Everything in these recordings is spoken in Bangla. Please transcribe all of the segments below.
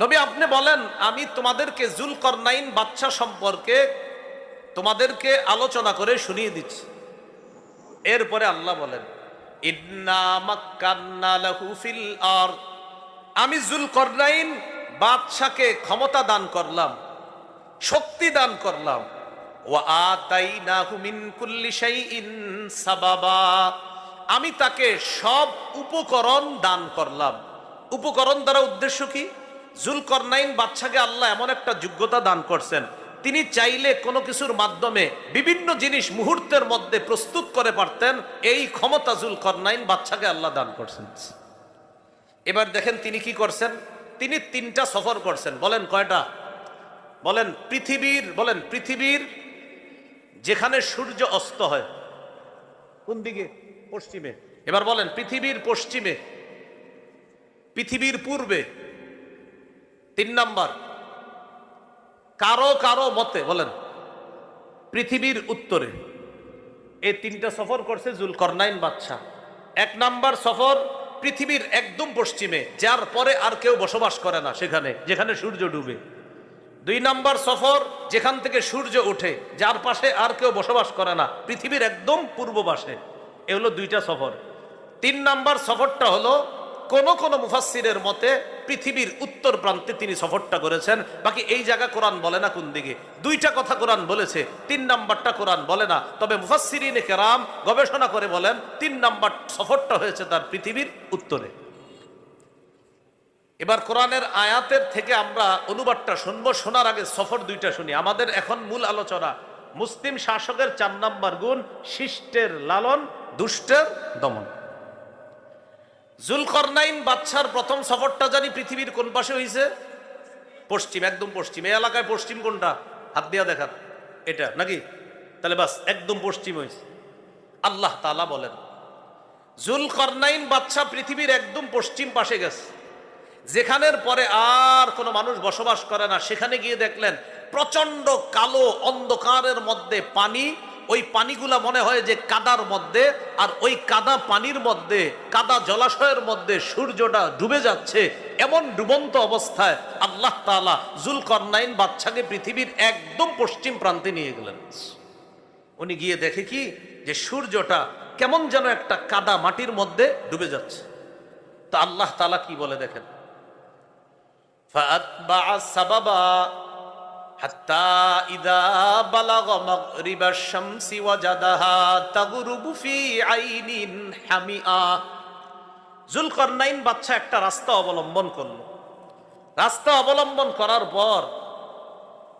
নবী, আপনি বলেন, আমি তোমাদেরকে জুল করনাইন বাচ্চা সম্পর্কে তোমাদেরকে আলোচনা করে শুনিয়ে দিচ্ছি। এরপরে আল্লাহ বলেন আমি জুল করনাইন বাদশাকে ক্ষমতা দান করলাম, শক্তি দান করলাম। কুল্লি শাইইন সাবাবা। আমি তাকে সব উপকরণ দান করলাম। উপকরণ দ্বারা উদ্দেশ্য কি? জুলকরনাইন বাচ্চাকে আল্লাহ এমন একটা যোগ্যতা দান করছেন। তিনি চাইলে কোনো কিছুর মাধ্যমে বিভিন্ন জিনিস মুহূর্তের মধ্যে প্রস্তুত করে পারতেন। এই ক্ষমতা জুলকরনাইন বাচ্চাকে আল্লাহ দান করছেন। এবার দেখেন তিনি কি করছেন? তিনি তিনটা সফর করছেন। বলেন কয়টা? বলেন পৃথিবীর বলেন পৃথিবীর যেখানে সূর্য অস্ত হয়। কোন দিকে? পশ্চিমে। এবার বলেন পৃথিবীর পশ্চিমে। পৃথিবীর পূর্বে। তিন নাম্বার। কারও কারও মতে, বলেন, পৃথিবীর উত্তরে এই তিনটা সফর করছে জুলকরনাইন বাদশা এক নাম্বার সফর পৃথিবীর একদম পশ্চিমে, যার পরে আর কেউ বসবাস করে না সেখানে, যেখানে সূর্য ডুবে। দুই নাম্বার সফর যেখান থেকে সূর্য ওঠে, যার পাশে আর কেউ বসবাস করে না, পৃথিবীর একদম পূর্ব পাশে। এ হলো দুইটা সফর। তিন নাম্বার সফরটা হলো কোন কোন মুফাসসিরের মতে পৃথিবীর উত্তর প্রান্তে তিনি সফরটা করেছেন। বাকি এই জায়গা কোরআন বলে না কোন দিকে। দুইটা কথা কোরআন বলেছে, তিন নাম্বারটা কোরআন বলে না। তবে মুফাসসিরিনে কেরাম গবেষণা করে বলেন, তিন নাম্বার সফরটা হয়েছে তার পৃথিবীর উত্তরে। এবার কোরআনের আয়াতের থেকে আমরা অনুবাদটা শুনব, শোনার আগে সফর দুইটা শুনি। আমাদের এখন মূল আলোচনা, মুসলিম শাসকের চার নাম্বার গুণ, শিষ্টের লালন, দুষ্টের দমন। জুলকরনাইন বাচ্চার প্রথম সফরটা জানি পৃথিবীর কোন পাশে হয়েছে পশ্চিম, একদম পশ্চিম। এই এলাকায় পশ্চিম কোনটা? হাত দিয়া দেখান। এটা, নাকি? তাহলে বাস, একদম পশ্চিম হয়েছে আল্লাহ তালা বলেন, জুলকরনাইন বাচ্চা পৃথিবীর একদম পশ্চিম পাশে গেছে। যেখানের পরে আর কোনো মানুষ বসবাস করে না। সেখানে গিয়ে দেখলেন প্রচণ্ড কালো অন্ধকারের মধ্যে পানি ওই পানিগুলা মনে হয় যে কাদার মধ্যে, আর ওই কাদা পানির মধ্যে, কাদা জলাশয়ের মধ্যে সূর্যটা ডুবে যাচ্ছে এমন ডুবন্ত অবস্থায় আল্লাহ তালা জুলকর্নাইন বাচ্চাকে পৃথিবীর একদম পশ্চিম প্রান্তে নিয়ে গেলেন। উনি গিয়ে দেখে কি? যে সূর্যটা কেমন যেন একটা কাদা মাটির মধ্যে ডুবে যাচ্ছে। তা আল্লাহ তালা কি বলে দেখেন? حتى إذا بلغ مغرب الشمس وجدها تغرب في عين حمئة জুলকরনাইন বাচ্চা একটা রাস্তা অবলম্বন করলো রাস্তা অবলম্বন করার পর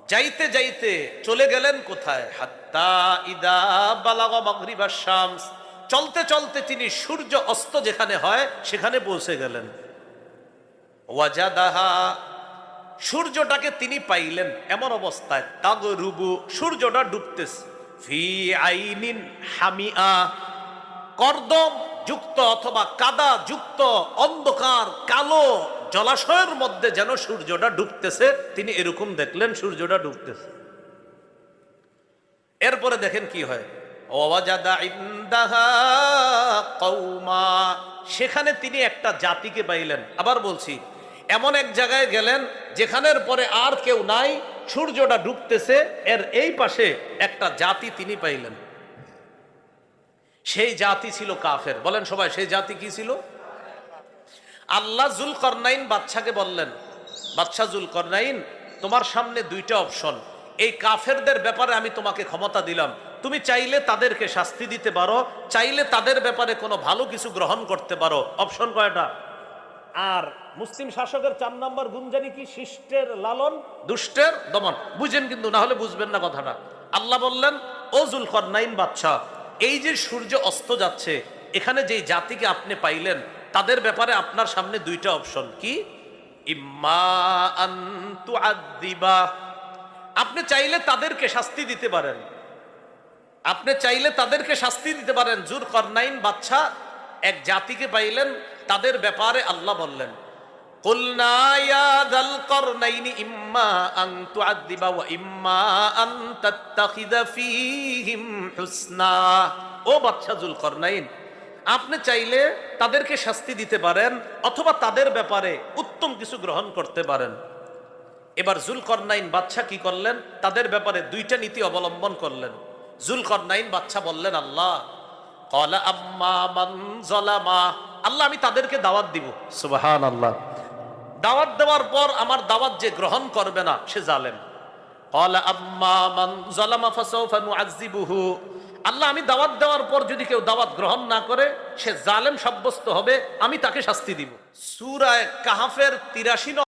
যাইতে যাইতে চলে গেলেন কোথায় হাত্তা ইদা বালাগ মাগরিবা শামস চলতে চলতে তিনি সূর্য অস্ত যেখানে হয় সেখানে পৌঁছে গেলেন ওয়াজাদাহা সূর্যটাকে তিনি পাইলেন এমন অবস্থায়। তাগরুবু সূর্যটা ডুবতেছে। ফি আইনিন হামিয়া। কর্দম যুক্ত অথবা কাদা যুক্ত, অন্ধকার, কালো জলাশয়ের মধ্যে যেন সূর্যটা ডুবতেছে। তিনি এরকম দেখলেন সূর্যটা ডুবতেছে। এরপরে দেখেন কি হয়? সেখানে তিনি একটা জাতিকে পাইলেন। আবার বলছি এমন এক জায়গায় গেলেন যেখানের পরে আর কেউ নাই, সূর্যটা ডুবতেছে, এর এই পাশে একটা জাতি তিনি পাইলেন। সেই জাতি ছিল কাফের। বলেন সবাই, সেই জাতি কি ছিল? আল্লাহ জুল করনাইন বাচ্চাকে বললেন বাচ্চা জুল করনাইন তোমার সামনে দুইটা অপশন। এই কাফেরদের ব্যাপারে আমি তোমাকে ক্ষমতা দিলাম। তুমি চাইলে তাদেরকে শাস্তি দিতে পারো, চাইলে তাদের ব্যাপারে কোনো ভালো কিছু গ্রহণ করতে পারো। অপশন কয়টা? আর মুসলিম শাসকের চার নম্বর গুঞ্জানি কি? শিষ্টের লালন? দুষ্টের দমন। বুঝেন কিন্তু, না হলে বুঝবেন না কথাটা। আল্লাহ বললেন, ও জুলকর নাইন বাদশাহ, এই যে সূর্য অস্ত যাচ্ছে, এখানে যেই জাতিকে আপনি পাইলেন, তাদের ব্যাপারে আপনার সামনে দুইটা অপশন। কি? আপনি চাইলে তাদেরকে শাস্তি দিতে পারেন। আপনি চাইলে তাদেরকে শাস্তি দিতে পারেন। জুর করনাইন বাচ্চা এক জাতিকে পাইলেন, তাদের ব্যাপারে আল্লাহ বললেন। قلنا يا ذا القرنين إما أن تعذب وإما أن تتخذ فيهم حسنا ও বাদশা জুল করনাইন আপনি চাইলে তাদেরকে শাস্তি দিতে পারেন অথবা তাদের ব্যাপারে উত্তম কিছু গ্রহণ করতে পারেন এবার জুলকরনাইন বাচ্চা কি করলেন তাদের ব্যাপারে দুইটা নীতি অবলম্বন করলেন জুলকরনাইন বাচ্চা বললেন আল্লাহ কলা আম্মা মান জলামা আল্লাহ আমি তাদেরকে দাওয়াত দিব সুবাহান আল্লাহ দাওয়াত দেওয়ার পর আমার দাওয়াত যে গ্রহণ করবে না, সে জালেম। আল্লাহ, আমি দাওয়াত দেওয়ার পর যদি কেউ দাওয়াত গ্রহণ না করে, সে জালেম সাব্যস্ত হবে, আমি তাকে শাস্তি দিব। সুরায় কাহাফের 83